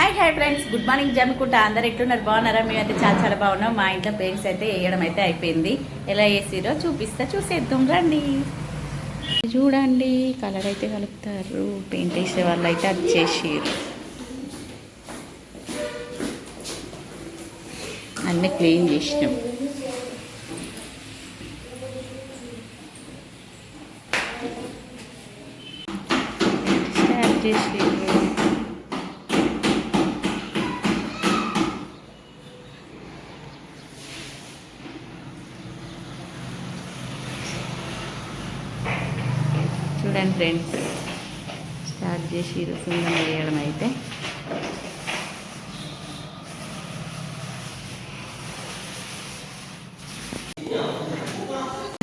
Hi hi friends good morning Jammikunta అందరు ఎట్లున్నారు? బాగున్నారా? మేమైతే చాలా చాలా బాగున్నాం. మా ఇంట్లో పెయింట్స్ అయితే వేయడం అయితే అయిపోయింది. ఎలా వేసిరో చూపిస్తా చూసేద్దాం. రండి. చూడండి కలర్ అయితే కలుపుతారు. పెయింట్ వేసే వాళ్ళు అయితే అది చేసిర్రు. అన్నీ క్లీన్ చేసినాం. స్టార్ట్ చేసిర్రు. చూడండి ఫ్రెండ్స్ స్టార్ట్ చేసి సుందరం వేయడం అయితే.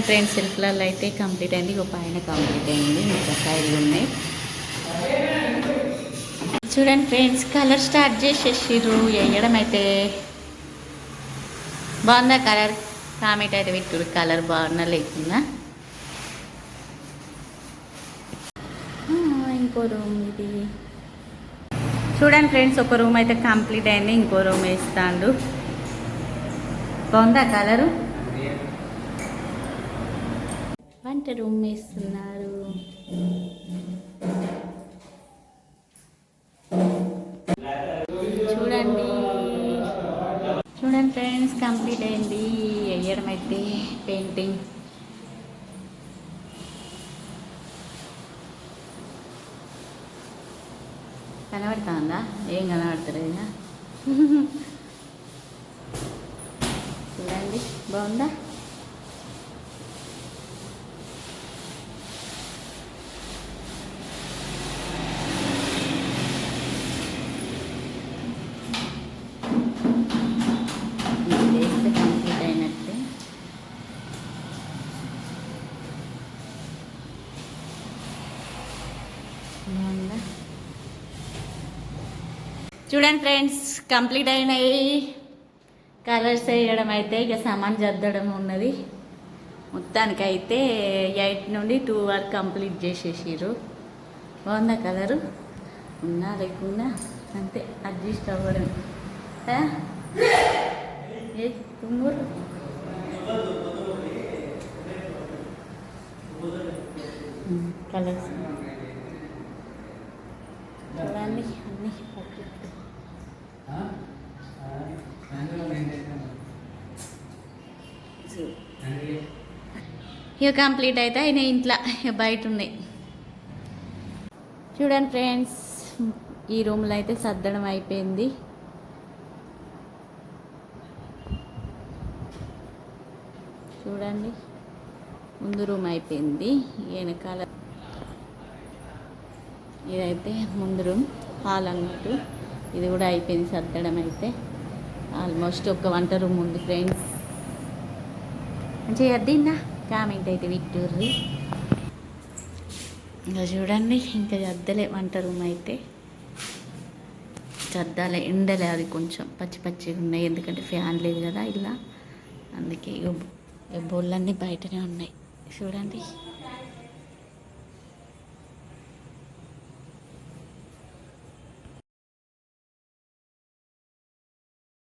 ఫ్రెండ్స్ సెల్ఫ్లలో అయితే కంప్లీట్ అయింది. ఒక పైన కంప్లీట్ అయింది. ఇంకా సైడ్లు ఉన్నాయి. చూడండి ఫ్రెండ్స్ కలర్ స్టార్ట్ చేసేసిర్రు. వేయడం అయితే బాగుందా? కలర్ కామెంట్ అయితే పెట్టుడు కలర్ బాగున్నా లేకున్నా. ఇంకో రూమ్ ఇది. చూడండి ఫ్రెండ్స్ ఒక రూమ్ అయితే కంప్లీట్ అయింది ఇంకో రూమ్ వేస్తాడు. బాగుందా కలరు? వంట రూమ్ వేస్తున్నారు. చూడండి. చూడండి ఫ్రెండ్స్ కంప్లీట్ అయింది. వేయడం అయితే పెయింటింగ్. కనబడుతుందా ఏం కనబడతలేదా చూడండి బాగుందా ఇది వేస్తే కంప్లీట్ అయినట్టే బాగుందా చూడండి ఫ్రెండ్స్ కంప్లీట్ అయినాయి. కలర్స్ వేయడం అయితే ఇక సామాన్ జద్దడం ఉన్నది. మొత్తానికి అయితే ఎయిట్ నుండి టూ వరకు కంప్లీట్ చేసేసారు బాగుందా కలరు? ఉన్నా లేకున్నా అంతే అడ్జస్ట్ అవ్వడం. ఏ తుమ్మురు? కలర్స్. ఇక కంప్లీట్ అయితే ఆయన ఇంట్లో బయట ఉన్నాయి. చూడండి ఫ్రెండ్స్ ఈ రూమ్లో అయితే సర్దడం అయిపోయింది. చూడండి ముందు రూమ్ అయిపోయింది వెనకాల ఇదైతే ముందు రూమ్. హాల్ అన్నట్టు ఇది కూడా అయిపోయింది సర్దడం అయితే. ఆల్మోస్ట్ ఒక వంట రూమ్ ఉంది ఫ్రెండ్స్ చేయద్దిన్నా కామెంట్ అయితే విక్టోర్ది ఇంకా చూడండి ఇంకా సర్దలే వంట రూమ్ అయితే. సర్దాలే ఎండలే అది కొంచెం. పచ్చి పచ్చిగా ఉన్నాయి ఎందుకంటే ఫ్యాన్ లేదు కదా ఇలా అందుకే బొల్లన్నీ బయటనే ఉన్నాయి. చూడండి.